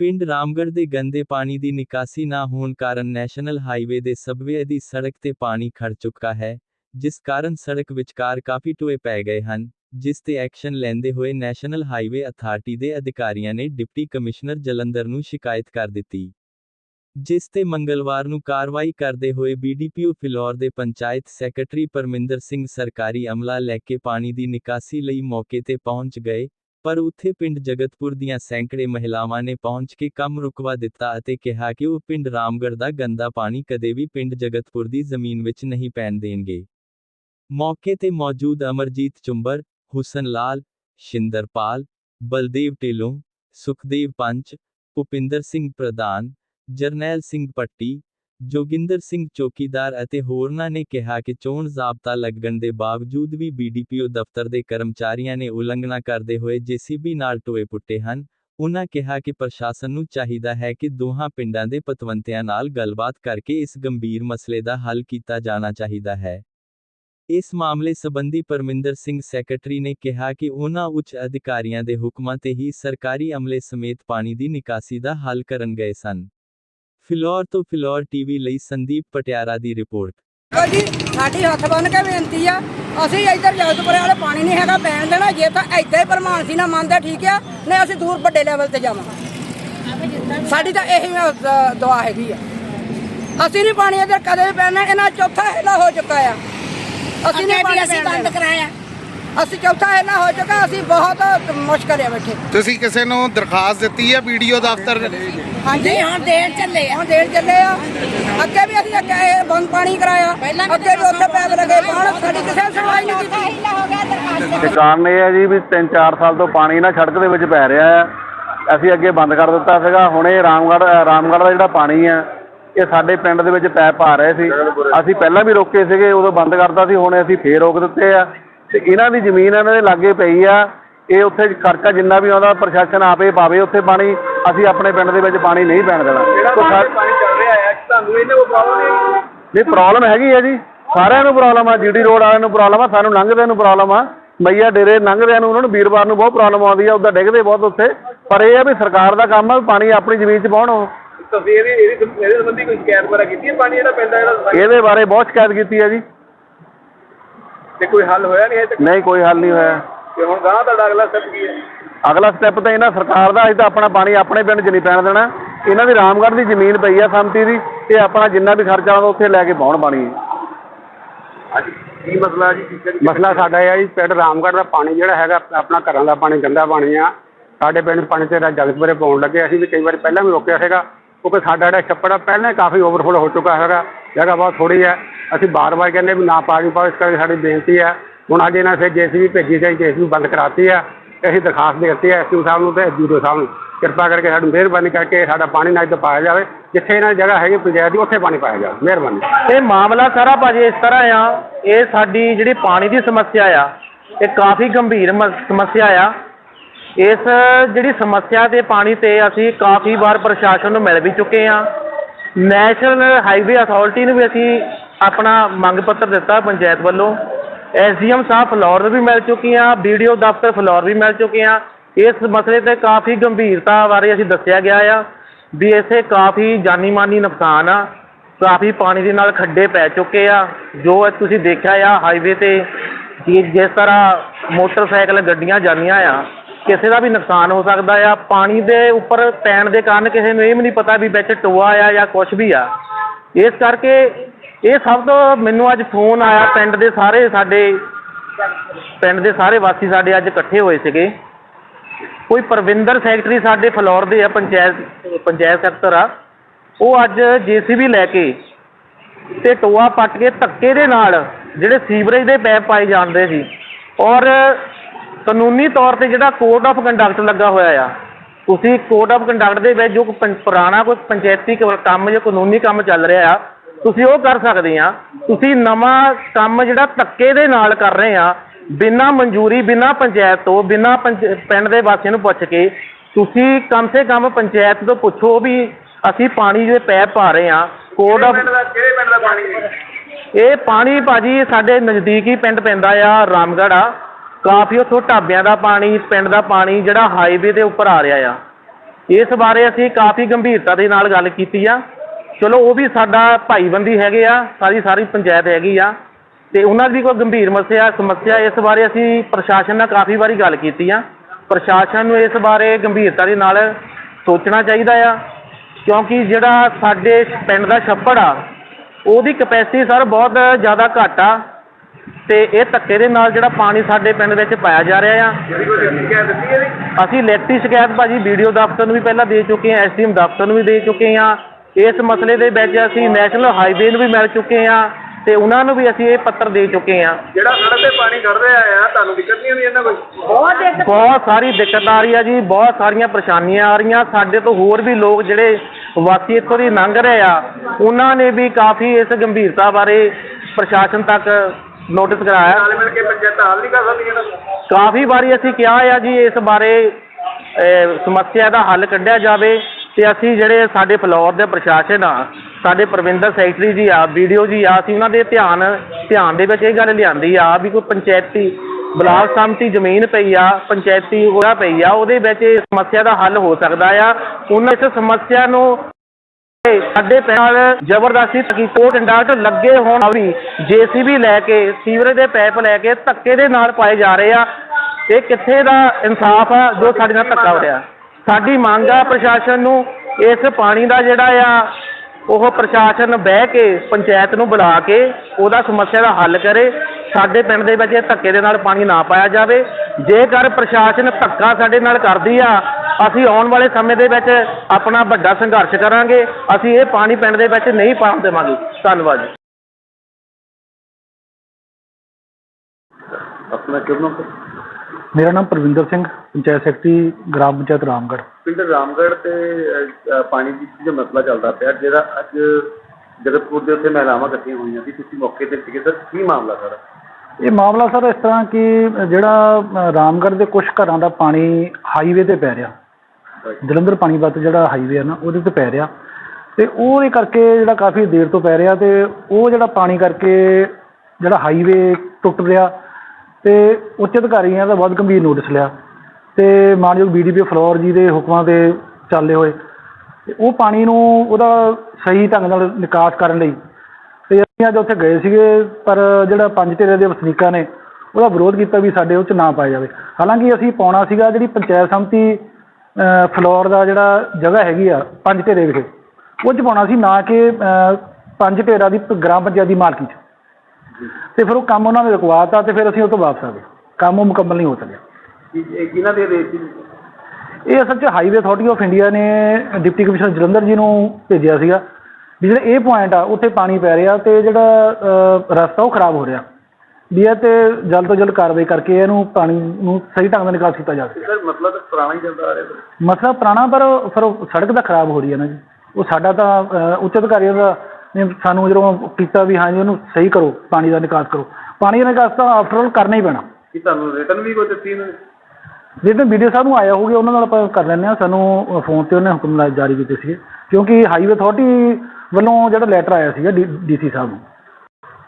ਪਿੰਡ ਰਾਮਗੜ੍ਹ ਦੇ ਗੰਦੇ ਪਾਣੀ ਦੀ ਨਿਕਾਸੀ ਨਾ ਹੋਣ ਕਾਰਨ ਨੈਸ਼ਨਲ ਹਾਈਵੇ ਦੇ ਸਬਵੇ ਦੀ ਸੜਕ ਤੇ ਪਾਣੀ ਖੜ ਚੁੱਕਾ ਹੈ, ਜਿਸ ਕਾਰਨ ਸੜਕ ਵਿਚਕਾਰ ਕਾਫੀ ਟੋਏ ਪੈ ਗਏ ਹਨ, ਜਿਸ ਤੇ ਐਕਸ਼ਨ ਲੈਂਦੇ ਹੋਏ ਨੈਸ਼ਨਲ ਹਾਈਵੇ ਅਥਾਰਟੀ ਦੇ ਅਧਿਕਾਰੀਆਂ ਨੇ ਡਿਪਟੀ ਕਮਿਸ਼ਨਰ ਜਲੰਧਰ ਨੂੰ ਸ਼ਿਕਾਇਤ ਕਰ ਦਿੱਤੀ। ਜਿਸ ਤੇ ਮੰਗਲਵਾਰ ਨੂੰ ਕਾਰਵਾਈ ਕਰਦੇ ਹੋਏ ਬੀਡੀਪੀਓ ਫਿਲੌਰ ਦੇ ਪੰਚਾਇਤ ਸੈਕਟਰੀ ਪਰਮਿੰਦਰ ਸਿੰਘ ਸਰਕਾਰੀ ਅਮਲਾ ਲੈ ਕੇ ਪਾਣੀ ਦੀ ਨਿਕਾਸੀ ਲਈ ਮੌਕੇ ਤੇ ਪਹੁੰਚ ਗਏ ਪਰ ਉੱਥੇ ਪਿੰਡ ਜਗਤਪੁਰ ਦੀਆਂ ਸੈਂਕੜੇ ਮਹਿਲਾਵਾਂ ਨੇ ਪਹੁੰਚ ਕੇ ਕੰਮ ਰੁਕਵਾ ਦਿੱਤਾ ਅਤੇ ਕਿਹਾ ਕਿ ਉਹ ਪਿੰਡ ਰਾਮਗੜ੍ਹ ਦਾ ਗੰਦਾ ਪਾਣੀ ਕਦੇ ਵੀ ਪਿੰਡ ਜਗਤਪੁਰ ਦੀ ਜ਼ਮੀਨ ਵਿੱਚ ਨਹੀਂ ਪੈਣ ਦੇਣਗੇ। ਮੌਕੇ ਤੇ ਮੌਜੂਦ ਅਮਰਜੀਤ ਚੁੰਬਰ, ਹੁਸਨ ਲਾਲ, ਸ਼ਿੰਦਰਪਾਲ, ਬਲਦੇਵ ਢਿੱਲੋਂ, ਸੁਖਦੇਵ ਪੰਚ, ਭੁਪਿੰਦਰ ਸਿੰਘ ਪ੍ਰਧਾਨ, ਜਰਨੈਲ ਸਿੰਘ ਪੱਟੀ ਜੋਗਿੰਦਰ ਸਿੰਘ ਚੌਕੀਦਾਰ ਅਤੇ ਹੋਰਨਾਂ ਨੇ ਕਿਹਾ ਕਿ ਚੋਣ ਜ਼ਾਬਤਾ ਲੱਗਣ ਦੇ ਬਾਵਜੂਦ ਵੀ ਬੀਡੀਪੀਓ ਦਫ਼ਤਰ ਦੇ ਕਰਮਚਾਰੀਆਂ ਨੇ ਉਲੰਘਣਾ ਕਰਦੇ ਹੋਏ ਜੀਸੀਬੀ ਨਾਲ ਟੋਏ ਪੁੱਟੇ ਹਨ, ਉਨ੍ਹਾਂ ਕਿਹਾ ਕਿ ਪ੍ਰਸ਼ਾਸਨ ਨੂੰ ਚਾਹੀਦਾ ਹੈ ਕਿ ਦੋਹਾਂ ਪਿੰਡਾਂ ਦੇ ਪਤਵੰਤਿਆਂ ਨਾਲ ਗੱਲਬਾਤ ਕਰਕੇ ਇਸ ਗੰਭੀਰ ਮਸਲੇ ਦਾ ਹੱਲ ਕੀਤਾ ਜਾਣਾ ਚਾਹੀਦਾ ਹੈ। ਇਸ ਮਾਮਲੇ ਸੰਬੰਧੀ ਪਰਮਿੰਦਰ ਸਿੰਘ ਸੈਕਟਰੀ ਨੇ ਕਿਹਾ ਕਿ ਉਹਨਾਂ ਉੱਚ ਅਧਿਕਾਰੀਆਂ ਦੇ ਹੁਕਮਾਂ ਤੇ ਹੀ ਸਰਕਾਰੀ ਅਮਲੇ ਸਮੇਤ ਪਾਣੀ ਦੀ ਨਿਕਾਸੀ ਦਾ ਹੱਲ ਕਰਨ ਗਏ ਸਨ। ਫਿਲੌਰ ਤੋਂ ਫਿਲੌਰ ਟੀਵੀ ਲਈ ਸੰਦੀਪ ਪਟਿਆਰਾ ਦੀ ਰਿਪੋਰਟ। ਜੀ ਸਾਡੀ ਹੱਥ ਬੰਨ ਕੇ ਬੇਨਤੀ ਆ ਅਸੀਂ ਇੱਧਰ ਜਗਤਪੁਰੇ ਵਾਲੇ ਪਾਣੀ ਨਹੀਂ ਹੈਗਾ ਪੈਣ ਦੇਣਾ ਜੇ ਤਾਂ ਏਦਾਂ ਹੀ ਪ੍ਰਮਾਣ ਸੀ ਨਾ ਮੰਨਦੇ ਠੀਕ ਆ ਨਹੀਂ ਅਸੀਂ ਦੂਰ ਵੱਡੇ ਲੈਵਲ ਤੇ ਜਾਵਾਂਗੇ। ਸਾਡੀ ਤਾਂ ਇਹੀ ਦੁਆ ਹੈਗੀ ਆ। ਅਸੀਂ ਨਹੀਂ ਪਾਣੀ ਇੱਧਰ ਕਦੇ ਵੀ ਪੈਣਾ ਇਹਨਾਂ ਚੌਥਾ ਹਿੱਲਾ ਹੋ ਚੁੱਕਾ ਆ। ਅਸੀਂ ਨਹੀਂ ਪਾਣੀ ਅਸੀਂ ਬੰਦ। ਕਰਾਇਆ। ਅਸੀਂ ਚੌਥਾ ਹਿੱਲਾ ਹੋ ਚੁੱਕਾ ਅਸੀਂ ਬਹੁਤ ਮੁਸ਼ਕਲ ਆ ਬੈਠੇ। ਤੁਸੀਂ ਕਿਸੇ ਨੂੰ ਦਰਖਾਸਤ ਦਿੱਤੀ ਹੈ ਵੀਡੀਓ ਦਫ਼ਤਰ? ਹਾਂਜੀ। ਹੁਣ ਦੇਣ ਚੱਲੇ ਆ। ਹੁਣ ਦੇਣ ਚੱਲੇ ਆ। ਅੱਗੇ ਵੀ ਅਸੀਂ ਅੱਗੇ ਇਹ ਬੰਦ ਪਾਣੀ ਕਰਾਇਆ। ਅੱਗੇ ਵੀ ਉੱਥੇ ਪੈਪ ਲਗੇ ਪਾਣ ਸਾਡੀ ਕਿਸੇ ਸੁਣਵਾਈ ਨਹੀਂ ਕੀਤੀ। ਹੀਲਾ ਹੋ ਗਿਆ ਦਰਖਾਸਤ ਤੇ ਕਾਰਨ ਇਹ ਹੈ ਜੀ ਵੀ 3-4 ਸਾਲ ਤੋਂ ਪਾਣੀ ਨਾ ਸੜਕ ਦੇ ਵਿੱਚ ਪੈ ਰਿਹਾ ਹੈ। ਅਸੀਂ ਅੱਗੇ ਬੰਦ ਕਰ ਦਿੱਤਾ ਸੀਗਾ। ਹੁਣ ਇਹ ਰਾਮਗੜ੍ਹ ਅ, ਰਾਮਗੜ੍ਹ ਦਾ ਜਿਹੜਾ ਪਾਣੀ ਹੈ ਇਹ ਸਾਡੇ ਪਿੰਡ ਦੇ ਵਿੱਚ ਪੈਪ ਆ ਰਹੇ ਸੀ। ਅਸੀਂ ਪਹਿਲਾਂ ਵੀ ਰੋਕੇ ਸੀਗੇ ਉਦੋਂ ਬੰਦ ਕਰਤਾ ਸੀ ਹੁਣ ਅਸੀਂ ਫੇਰ ਰੋਕ ਦਿੱਤੇ ਆ। ਤੇ ਇਹਨਾਂ ਦੀ ਜ਼ਮੀਨ ਇਹਨਾਂ ਦੇ ਲਾਗੇ ਪਈ ਆ। ਇਹ ਉੱਥੇ ਖਰਚਾ ਜਿੰਨਾ ਵੀ ਆਉਂਦਾ ਪ੍ਰਸ਼ਾਸਨ ਆਪੇ ਪਾਵੇ। ਉੱਥੇ ਪਾਣੀ ਅਸੀਂ ਆਪਣੇ ਪਿੰਡ ਦੇ ਵਿੱਚ ਪਾਣੀ ਨਹੀਂ ਪੈਣ ਦੇਣਾ। ਪਾਣੀ ਚੱਲ ਰਿਹਾ ਹੈ ਤੁਹਾਨੂੰ ਇਹਨੇ ਕੋਈ ਪ੍ਰੋਬਲਮ ਨਹੀਂ ਨਹੀਂ ਪ੍ਰੋਬਲਮ ਹੈਗੀ ਹੈ ਜੀ। ਸਾਰਿਆਂ ਨੂੰ ਪ੍ਰੋਬਲਮ ਆ ਜੀਡੀ ਰੋਡ ਵਾਲਿਆਂ ਨੂੰ ਪ੍ਰੋਬਲਮ ਆ ਸਾਨੂੰ ਲੰਘਦਿਆਂ ਨੂੰ ਪ੍ਰੋਬਲਮ ਆ। ਮਈਆ ਡੇਰੇ ਲੰਘਦਿਆਂ ਨੂੰ ਉਹਨਾਂ ਨੂੰ ਵੀਰਵਾਰ ਨੂੰ ਬਹੁਤ ਪ੍ਰੋਬਲਮ ਆਉਂਦੀ ਆ ਉੱਦਾਂ ਡਿੱਗਦੇ ਬਹੁਤ ਉੱਥੇ। ਪਰ ਇਹ ਆ ਵੀ ਸਰਕਾਰ ਦਾ ਕੰਮ ਆ ਪਾਣੀ ਆਪਣੀ ਜ਼ਮੀਨ 'ਚ ਪਾਉਣ। ਉਹ ਤੁਸੀਂ ਇਹਦੀ ਇਹਦੇ ਸੰਬੰਧੀ ਕੋਈ ਸ਼ਿਕਾਇਤ ਵਗੈਰਾ ਕੀਤੀ ਹੈ ਪਾਣੀ ਜਿਹੜਾ ਪੈਂਦਾ ਜਿਹੜਾ ਇਹਦੇ ਬਾਰੇ ਬਹੁਤ ਸ਼ਿਕਾਇਤ ਕੀਤੀ ਹੈ ਜੀ। ਤੇ ਕੋਈ ਹੱਲ ਹੋਇਆ ਨਹੀਂ ਹੈ ਤੇ ਨਹੀਂ ਕੋਈ ਹੱਲ ਨਹੀਂ ਹੋਇਆ। ਤੇ ਹੁਣ ਗਾਂ ਤੁਹਾਡਾ ਅਗਲਾ ਸਟੈਪ ਕੀ ਹੈ? ਅਗਲਾ ਸਟੈਪ ਤਾਂ ਇਹਨਾਂ ਸਰਕਾਰ ਦਾ ਅਸੀਂ ਤਾਂ ਆਪਣਾ ਪਾਣੀ ਆਪਣੇ ਪਿੰਡ 'ਚ ਨਹੀਂ ਪੈਣ ਦੇਣਾ। ਇਹਨਾਂ ਦੀ ਰਾਮਗੜ੍ਹ ਦੀ ਜ਼ਮੀਨ ਪਈ ਆ ਸੰਮਤੀ ਦੀ ਤੇ ਆਪਣਾ ਜਿੰਨਾ ਵੀ ਖਰਚਾ ਆਉਂਦਾ ਉੱਥੇ ਲੈ ਕੇ ਪਾਉਣ ਪਾਣੀ। ਅੱਜ ਕੀ ਮਸਲਾ ਜੀ? ਮਸਲਾ ਸਾਡਾ ਇਹ ਹੈ ਜੀ ਪਿੰਡ ਰਾਮਗੜ੍ਹ ਦਾ ਪਾਣੀ ਜਿਹੜਾ ਹੈਗਾ ਆਪਣਾ ਘਰਾਂ ਦਾ ਪਾਣੀ ਗੰਦਾ ਪਾਣੀ ਆ। ਸਾਡੇ ਪਿੰਡ ਪਾਣੀ ਤੇ ਜਗਤਪੁਰੇ ਪਾਉਣ ਲੱਗੇ ਅਸੀਂ ਵੀ ਕਈ ਵਾਰੀ ਪਹਿਲਾਂ ਵੀ ਰੋਕਿਆ ਸੀਗਾ। ਕਿਉਂਕਿ ਸਾਡਾ ਜਿਹੜਾ ਛੱਪੜ ਆ ਪਹਿਲਾਂ ਹੀ ਕਾਫੀ ਓਵਰਫਲੋ ਹੋ ਚੁੱਕਾ ਹੈਗਾ। ਜਗ੍ਹਾ ਬਹੁਤ ਥੋੜ੍ਹੀ ਹੈ। ਅਸੀਂ ਵਾਰ ਵਾਰ ਕਹਿੰਦੇ ਵੀ ਨਾ ਪਾਣੀ ਪਾਓ, ਇਸ ਕਰਕੇ ਸਾਡੀ ਬੇਨਤੀ ਹੈ। ਹੁਣ ਅੱਜ ਇਹਨਾਂ ਫਿਰ ਜੇਸੀਬੀ ਭੇਜੀ ਸੀ, ਜੇਸੀਬੀ ਬੰਦ ਕਰਾਤੀ ਆ ਤੇ ਅਸੀਂ ਦਰਖਾਸਤ ਦੇ ਦਿੱਤੀ ਹੈ ਐਸਪੀ ਸਾਹਿਬ ਨੂੰ ਤੇ ਐਸਡੀਓ ਸਾਹਿਬ ਨੂੰ। ਕਿਰਪਾ ਕਰਕੇ ਸਾਨੂੰ ਮਿਹਰਬਾਨੀ ਕਰਕੇ ਸਾਡਾ ਪਾਣੀ ਨਾ ਇੱਧਰ ਪਾਇਆ ਜਾਵੇ। ਜਿੱਥੇ ਇਹਨਾਂ ਦੀ ਜਗ੍ਹਾ ਹੈਗੀ ਪੰਚਾਇਤ ਦੀ, ਉੱਥੇ ਪਾਣੀ ਪਾਇਆ ਜਾਵੇ। ਮਿਹਰਬਾਨੀ। ਇਹ ਮਾਮਲਾ ਸਾਰਾ ਭਾਜੀ ਇਸ ਤਰ੍ਹਾਂ ਆ, ਇਹ ਸਾਡੀ ਜਿਹੜੀ ਪਾਣੀ ਦੀ ਸਮੱਸਿਆ ਆ, ਇਹ ਕਾਫੀ ਗੰਭੀਰ ਮ- ਸਮੱਸਿਆ ਆ। ਇਸ ਜਿਹੜੀ ਸਮੱਸਿਆ ਤੇ ਪਾਣੀ ਤੇ ਅਸੀਂ ਕਾਫੀ ਵਾਰ ਪ੍ਰਸ਼ਾਸਨ ਨੂੰ ਮਿਲ ਵੀ ਚੁੱਕੇ ਹਾਂ। ਨੈਸ਼ਨਲ ਹਾਈਵੇ ਅਥਾਰਟੀ ਨੂੰ ਵੀ ਅਸੀਂ ਆਪਣਾ ਮੰਗ ਪੱਤਰ ਦਿੱਤਾ ਪੰਚਾਇਤ ਵੱਲੋਂ। ਐਸਡੀਐਮ ਸਾਹਿਬ ਫਲੋਰ ਨੂੰ ਵੀ ਮਿਲ ਚੁੱਕੇ ਆ ਵੀਡੀਓ ਦਫ਼ਤਰ ਫਲੋਰ ਵੀ ਮਿਲ ਚੁੱਕੇ ਹਾਂ। ਇਸ ਮਸਲੇ ਤੇ ਕਾਫੀ ਗੰਭੀਰਤਾ ਬਾਰੇ ਅਸੀਂ ਦੱਸਿਆ ਗਿਆ ਆ ਵੀ ਇੱਥੇ ਕਾਫੀ ਜਾਨੀ ਮਾਨੀ ਨੁਕਸਾਨ ਆ, ਕਾਫੀ ਪਾਣੀ ਦੇ ਨਾਲ ਖੱਡੇ ਪੈ ਚੁੱਕੇ ਆ। ਜੋ ਤੁਸੀਂ ਦੇਖਿਆ ਆ ਹਾਈਵੇ ਤੇ ਜੀ ਜਿਸ ਤਰ੍ਹਾਂ ਮੋਟਰਸਾਈਕਲ ਗੱਡੀਆਂ ਜਾਂਦੀਆਂ ਆ ਕਿਸੇ ਦਾ ਵੀ ਨੁਕਸਾਨ ਹੋ ਸਕਦਾ ਆ, ਪਾਣੀ ਦੇ ਉੱਪਰ ਪੈਣ ਦੇ ਕਾਰਨ ਕਿਸੇ ਨੂੰ ਇਹ ਵੀ ਨਹੀਂ ਪਤਾ ਵੀ ਵਿੱਚ ਟੋਆ ਆ ਜਾਂ ਕੁਛ ਵੀ ਆ। ਇਸ ਕਰਕੇ ਇਹ ਸਭ ਤੋਂ ਮੈਨੂੰ ਅੱਜ ਫੋਨ ਆਇਆ, ਪਿੰਡ ਦੇ ਸਾਰੇ ਸਾਡੇ, ਪਿੰਡ ਦੇ ਸਾਰੇ ਵਾਸੀ ਸਾਡੇ ਅੱਜ ਇਕੱਠੇ ਹੋਏ ਸੀਗੇ। ਕੋਈ ਪਰਵਿੰਦਰ ਸੈਕਟਰੀ ਸਾਡੇ ਫਲੋਰ ਦੇ ਆ, ਪੰਚਾਇਤ ਪੰਚਾਇਤ ਸੈਕਟਰ ਆ। ਉਹ ਅੱਜ ਜੀਸੀਬੀ ਲੈ ਕੇ ਤੇ ਟੋਆ ਪੱਟ ਕੇ ਧੱਕੇ ਦੇ ਨਾਲ ਜਿਹੜੇ ਸੀਵਰੇਜ ਦੇ ਪੈਪ ਪਾਏ ਜਾਂਦੇ ਸੀ ਔਰ ਕਾਨੂੰਨੀ ਤੌਰ ਤੇ ਜਿਹੜਾ ਕੋਡ ਆਫ ਕੰਡਕਟ ਲੱਗਾ ਹੋਇਆ ਆ ਤੁਸੀਂ ਕੋਡ ਆਫ ਕੰਡਕਟ ਦੇ ਵਿੱਚ ਜੋ ਪੰ- ਪੁਰਾਣਾ ਕੋਈ ਪੰਚਾਇਤੀ ਕ- ਕੰਮ ਜਾਂ ਕਾਨੂੰਨੀ ਕੰਮ ਚੱਲ ਰਿਹਾ ਆ ਤੁਸੀਂ ਉਹ ਕਰ ਸਕਦੇ ਆ ਤੁਸੀਂ ਨਵਾਂ ਕੰਮ ਜਿਹੜਾ ਧੱਕੇ ਦੇ ਨਾਲ ਕਰ ਰਹੇ ਆ ਬਿਨਾਂ ਮਨਜ਼ੂਰੀ ਬਿਨਾਂ ਪੰਚਾਇਤ ਤੋਂ ਬਿਨਾਂ ਪੰਚ- ਪਿੰਡ ਦੇ ਵਾਸੀਆਂ ਨੂੰ ਪੁੱਛ ਕੇ ਤੁਸੀਂ ਕਮ ਸੇ ਕਮ ਪੰਚਾਇਤ ਤੋਂ ਪੁੱਛੋ ਵੀ ਅਸੀਂ ਪਾਣੀ ਦੇ ਪੈਪ ਪਾ ਰਹੇ ਆ ਕੋਡ ਆਫ ਪਿੰਡ ਦਾ ਕਿਹੜੇ ਪਿੰਡ ਦਾ ਪਾਣੀ? ਹੈ ਇਹ ਪਾਣੀ ਭਾਜੀ ਸਾਡੇ ਨਜ਼ਦੀਕੀ ਪਿੰਡ ਪੈਂਦਾ ਆ ਰਾਮਗੜ੍ਹ ਆ। ਕਾਫੀ ਉੱਥੋਂ ਢਾਬਿਆਂ ਦਾ ਪਾਣੀ, ਪਿੰਡ ਦਾ ਪਾਣੀ, ਜਿਹੜਾ ਹਾਈਵੇ ਦੇ ਉੱਪਰ ਆ ਰਿਹਾ ਆ। ਇਸ ਬਾਰੇ ਅਸੀਂ ਕਾਫੀ ਗੰਭੀਰਤਾ ਦੇ ਨਾਲ ਗੱਲ ਕੀਤੀ ਆ। ਚਲੋ, ਉਹ ਵੀ ਸਾਡਾ ਭਾਈਬੰਦੀ ਹੈਗੇ ਆ, ਸਾਰੀ ਸਾਰੀ ਪੰਚਾਇਤ ਹੈਗੀ ਆ। ਤੇ ਉਹਨਾਂ ਦੀ ਕੋਈ ਗੰਭੀਰ ਮਸਲਾ ਸਮੱਸਿਆ, ਇਸ ਬਾਰੇ ਅਸੀਂ ਪ੍ਰਸ਼ਾਸਨ ਨਾਲ ਕਾਫੀ ਵਾਰੀ ਗੱਲ ਕੀਤੀ ਆ। ਪ੍ਰਸ਼ਾਸਨ ਨੂੰ ਇਸ ਬਾਰੇ ਗੰਭੀਰਤਾ ਦੇ ਨਾਲ ਸੋਚਣਾ ਚਾਹੀਦਾ ਆ। ਕਿਉਂਕਿ ਜਿਹੜਾ ਸਾਡੇ ਪਿੰਡ ਦਾ ਛੱਪੜ ਆ, ਉਹਦੀ ਕਪੈਸਿਟੀ ਸਰ ਬਹੁਤ ਜ਼ਿਆਦਾ ਘੱਟ ਆ। ਤੇ ਇਹ ਧੱਕੇ ਦੇ ਨਾਲ ਜਿਹੜਾ ਪਾਣੀ ਸਾਡੇ ਪਿੰਡ ਵਿੱਚ ਪਾਇਆ ਜਾ ਰਿਹਾ ਆ। ਅਸੀਂ ਲਿਖਤੀ ਸ਼ਿਕਾਇਤ ਭਾਜੀ ਵੀਡੀਓ ਦਫ਼ਤਰ ਨੂੰ ਵੀ ਪਹਿਲਾਂ ਦੇ ਚੁੱਕੇ ਹਾਂ ਐਸਡੀਐਮ ਦਫ਼ਤਰ ਨੂੰ ਵੀ ਦੇ ਚੁੱਕੇ ਹਾਂ। ਇਸ ਮਸਲੇ ਦੇ ਵਿੱਚ ਅਸੀਂ ਨੈਸ਼ਨਲ ਹਾਈਵੇ ਨੂੰ ਵੀ ਮਿਲ ਚੁੱਕੇ ਹਾਂ ਤੇ ਉਹਨਾਂ ਨੂੰ ਵੀ ਅਸੀਂ ਇਹ ਪੱਤਰ ਦੇ ਚੁੱਕੇ ਹਾਂ। ਜਿਹੜਾ ਸੜਕ ਤੇ ਪਾਣੀ ਖੜ ਰਿਹਾ ਆ ਤੁਹਾਨੂੰ ਦਿੱਕਤ ਨਹੀਂ ਆਉਂਦੀ ਇਹਨਾਂ ਕੋਈ? ਬਹੁਤ ਦਿੱਕਤ ਬਹੁਤ ਸਾਰੀ ਦਿੱਕਤ ਆ ਰਹੀ ਆ ਜੀ ਬਹੁਤ ਸਾਰੀਆਂ ਪਰੇਸ਼ਾਨੀਆਂ ਆ ਰਹੀਆਂ। ਸਾਡੇ ਤੋਂ ਹੋਰ ਵੀ ਲੋਕ ਜਿਹੜੇ ਵਾਸੀ ਇੱਥੋਂ ਦੀ ਲੰਘ ਰਹੇ ਆ ਉਹਨਾਂ ਨੇ ਵੀ ਕਾਫੀ ਇਸ ਗੰਭੀਰਤਾ ਬਾਰੇ ਪ੍ਰਸ਼ਾਸਨ ਤੱਕ ਨੋਟਿਸ ਕਰਾਇਆ। ਨਾਲ ਮਿਲ ਕੇ ਪੰਚਾਇਤਾਂ ਹੱਲ ਨਹੀਂ ਕਰ ਸਕਦੀਆਂ ਇਹਨਾਂ ਦਾ ਕਾਫੀ ਵਾਰੀ ਅਸੀਂ ਕਿਹਾ ਆ ਜੀ ਇਸ ਬਾਰੇ ਅਹ, ਸਮੱਸਿਆ ਦਾ ਹੱਲ ਕੱਢਿਆ ਜਾਵੇ ਤੇ ਅਸੀਂ ਜਿਹੜੇ ਸਾਡੇ ਫਲੋਰ ਦੇ ਪ੍ਰਸ਼ਾਸਨ ਆ ਸਾਡੇ ਪ੍ਰਵਿੰਦਰ ਸੈਕਟਰੀ ਜੀ ਆ ਵੀਡੀਓ ਜੀ ਆ ਅਸੀਂ ਉਹਨਾਂ ਦੇ ਧਿਆਨ ਧਿਆਨ ਦੇ ਵਿੱਚ ਇਹ ਗੱਲ ਲਿਆਂਦੀ ਆ ਵੀ ਕੋਈ ਪੰਚਾਇਤੀ ਬਲਾਕ ਸੰਮਤੀ ਜ਼ਮੀਨ ਪਈ ਆ ਪੰਚਾਇਤੀ ਉਹਦਾ ਪਈ ਆ ਉਹਦੇ ਵਿੱਚ ਇਹ ਸਮੱਸਿਆ ਦਾ ਹੱਲ ਹੋ ਸਕਦਾ ਆ। ਉਹਨਾਂ ਇਸ ਸਮੱਸਿਆ ਨੂੰ ਸਾਡੇ ਨਾਲ ਜ਼ਬਰਦਸਤੀ ਤਕੀਕੋਟ ਇੰਡਕਟ ਲੱਗੇ ਹੋਣ ਵੀ ਜੀਸੀਬੀ ਲੈ ਕੇ, ਸੀਵਰੇਜ ਦੇ ਪਾਈਪ ਲੈ ਕੇ ਧੱਕੇ ਦੇ ਨਾਲ ਪਾਏ ਜਾ ਰਹੇ ਆ। ਇਹ ਕਿੱਥੇ ਦਾ ਇਨਸਾਫ ਆ ਜੋ ਸਾਡੇ ਨਾਲ ਧੱਕਾ ਹੋ ਰਿਹਾ? ਸਾਡੀ ਮੰਗ ਆ ਪ੍ਰਸ਼ਾਸਨ ਨੂੰ ਇਸ ਪਾਣੀ ਦਾ ਜਿਹੜਾ ਆ, ਉਹ ਪ੍ਰਸ਼ਾਸਨ ਬਹਿ ਕੇ ਪੰਚਾਇਤ ਨੂੰ ਬੁਲਾ ਕੇ ਉਹਦਾ ਸਮੱਸਿਆ ਦਾ ਹੱਲ ਕਰੇ। ਸਾਡੇ ਪਿੰਡ ਦੇ ਵਿੱਚ ਇਹ ਧੱਕੇ ਦੇ ਨਾਲ ਪਾਣੀ ਨਾ ਪਾਇਆ ਜਾਵੇ। ਜੇਕਰ ਪ੍ਰਸ਼ਾਸਨ ਧੱਕਾ ਸਾਡੇ ਨਾਲ ਕਰਦੀ ਆ ਅਸੀਂ ਆਉਣ ਵਾਲੇ ਸਮੇਂ ਦੇ ਵਿੱਚ ਆਪਣਾ ਵੱਡਾ ਸੰਘਰਸ਼ ਕਰਾਂਗੇ। ਅਸੀਂ ਇਹ ਪਾਣੀ ਪਿੰਡ ਦੇ ਵਿੱਚ ਨਹੀਂ ਪਾਉਣ ਦੇਵਾਂਗੇ। ਧੰਨਵਾਦ ਜੀ। ਆਪਣਾ ਮੇਰਾ ਨਾਮ ਪ੍ਰਵਿੰਦਰ ਸਿੰਘ ਪੰਚਾਇਤ ਸੈਕਟਰੀ ਗ੍ਰਾਮ ਪੰਚਾਇਤ ਰਾਮਗੜ੍ਹ। ਪਿੰਡ ਰਾਮਗੜ੍ਹ ਤੇ ਪਾਣੀ ਦੀ ਜੋ ਮਸਲਾ ਚੱਲਦਾ ਪਿਆ ਜਿਹੜਾ ਅੱਜ ਜਗਤਪੁਰ ਦੇ ਉੱਤੇ ਮਹਿਲਾਵਾਂ ਇਕੱਠੀਆਂ ਹੋਈਆਂ ਸੀ ਤੁਸੀਂ ਮੌਕੇ ਤੇ ਸੀਗੇ। ਸਰ ਕੀ ਮਾਮਲਾ ਸਰ? ਇਹ ਮਾਮਲਾ ਸਰ ਇਸ ਤਰ੍ਹਾਂ ਕਿ ਜਿਹੜਾ ਰਾਮਗੜ੍ਹ ਦੇ ਕੁਝ ਘਰਾਂ ਦਾ ਪਾਣੀ ਹਾਈਵੇ ਤੇ ਪੈ ਰਿਹਾ। ਜਲੰਧਰ ਪਾਣੀਪਤ ਜਿਹੜਾ ਹਾਈਵੇ ਆ ਨਾ, ਉਹਦੇ ਤੇ ਪੈ ਰਿਹਾ। ਤੇ ਉਹਦੇ ਕਰਕੇ ਜਿਹੜਾ ਕਾਫੀ ਦੇਰ ਤੋਂ ਪੈ ਰਿਹਾ ਤੇ ਉਹ ਜਿਹੜਾ ਪਾਣੀ ਕਰਕੇ ਜਿਹੜਾ ਹਾਈਵੇ ਟੁੱਟ ਰਿਹਾ ਤੇ ਉੱਚ ਅਧਿਕਾਰੀਆਂ ਦਾ ਬਹੁਤ ਗੰਭੀਰ ਨੋਟਿਸ ਲਿਆ ਤੇ ਮਾਨਯੋਗ ਬੀਡੀਪੀ ਫਲੋਰ ਜੀ ਦੇ ਹੁਕਮਾਂ ਤੇ ਚੱਲਦੇ ਹੋਏ ਉਹ ਪਾਣੀ ਨੂੰ ਉਹਦਾ ਸਹੀ ਢੰਗ ਨਾਲ ਨਿਕਾਸ ਕਰਨ ਲਈ ਤੇ ਅਸੀਂ ਅੱਜ ਉੱਥੇ ਗਏ ਸੀਗੇ ਪਰ ਜਿਹੜਾ ਪੰਜ ਢੇਰੇ ਦੇ ਵਸਨੀਕਾਂ ਨੇ ਉਹਦਾ ਵਿਰੋਧ ਕੀਤਾ ਵੀ ਸਾਡੇ ਉਹ 'ਚ ਨਾ ਪਾਇਆ ਜਾਵੇ। ਹਾਲਾਂਕਿ ਅਸੀਂ ਪਾਉਣਾ ਸੀਗਾ ਜਿਹੜੀ ਪੰਚਾਇਤ ਸੰਮਤੀ ਫਲੋਰ ਦਾ ਜਿਹੜਾ ਜਗ੍ਹਾ ਹੈਗੀ ਆ ਪੰਜ ਢੇਰੇ ਵਿਖੇ ਉਹ 'ਚ ਪਾਉਣਾ ਸੀ ਨਾ ਕਿ ਪੰਜ ਢੇਰਾ ਦੀ ਗ੍ਰਾਮ ਪੰਚਾਇਤ ਦੀ ਮਾਲਕੀ 'ਚ। ਤੇ ਫਿਰ ਉਹ ਕੰਮ ਉਹਨਾਂ ਨੇ ਰੁਕਵਾਤਾ ਤੇ ਫਿਰ ਅਸੀਂ ਉਹ ਤੋਂ ਵਾਪਸ ਆ ਗਏ। ਕੰਮ ਉਹ ਮੁਕੰਮਲ ਨਹੀਂ ਹੋ ਸਕਿਆ। ਇਹ ਕਿਹਨਾਂ ਦੇ ਰੇਟ ਸੀ? ਇਹ ਅਸਲ 'ਚ ਹਾਈਵੇ ਅਥਾਰਟੀ ਆਫ ਇੰਡੀਆ ਨੇ ਡਿਪਟੀ ਕਮਿਸ਼ਨਰ ਜਲੰਧਰ ਜੀ ਨੂੰ ਭੇਜਿਆ ਸੀਗਾ। ਵੀ ਜਿਹੜਾ ਇਹ ਪੁਆਇੰਟ ਆ ਉੱਥੇ ਪਾਣੀ ਪੈ ਰਿਹਾ ਤੇ ਜਿਹੜਾ ਰਸਤਾ ਉਹ ਖਰਾਬ ਹੋ ਰਿਹਾ। ਵੀ ਇਹ ਤੇ ਜਲਦ ਤੋਂ ਜਲਦ ਕਾਰਵਾਈ ਕਰਕੇ ਇਹਨੂੰ ਪਾਣੀ ਨੂੰ ਸਹੀ ਢੰਗ ਨਾਲ ਨਿਕਾਸ ਕੀਤਾ ਜਾ ਸਕੇ। ਸਰ ਮਸਲਾ ਤਾਂ ਪੁਰਾਣਾ ਹੀ ਚੱਲਦਾ ਆ ਰਿਹਾ। ਸਰ ਮਸਲਾ ਪੁਰਾਣਾ ਪਰ ਫਿਰ ਉਹ ਸੜਕ ਤਾਂ ਖਰਾਬ ਹੋ ਰਹੀ ਹੈ ਨਾ ਜੀ। ਉਹ ਸਾਡਾ ਤਾਂ ਅ, ਉੱਚ ਅਧਿਕਾਰੀਆਂ ਦਾ ਨੇ ਸਾਨੂੰ ਜਦੋਂ ਕੀਤਾ ਵੀ ਹਾਂ ਜੀ ਉਹਨੂੰ ਸਹੀ ਕਰੋ ਪਾਣੀ ਦਾ ਨਿਕਾਸ ਕਰੋ। ਪਾਣੀ ਦਾ ਨਿਕਾਸ ਤਾਂ ਆਫਟਰ ਆਲ ਕਰਨਾ ਹੀ ਪੈਣਾ। ਕੀ ਤੁਹਾਨੂੰ ਰਿਟਰਨ ਵੀ ਕੋਈ ਦਿੱਤੀ ਇਹਨਾਂ ਨੇ? ਜਿਹੜੇ ਵੀਡੀਓ ਸਾਹਿਬ ਨੂੰ ਆਇਆ ਹੋਊਗਾ ਉਹਨਾਂ ਨਾਲ ਆਪਾਂ ਕਰ ਲੈਂਦੇ ਹਾਂ। ਸਾਨੂੰ ਫੋਨ ਤੇ ਉਹਨੇ ਹੁਕਮ ਲਾ- ਜਾਰੀ ਕੀਤੇ ਸੀਗੇ। ਕਿਉਂਕਿ ਹਾਈਵੇ ਅਥਾਰਟੀ ਵੱਲੋਂ ਜਿਹੜਾ ਲੈਟਰ ਆਇਆ ਸੀਗਾ ਡੀ ਸੀ ਸਾਹਿਬ ਨੂੰ।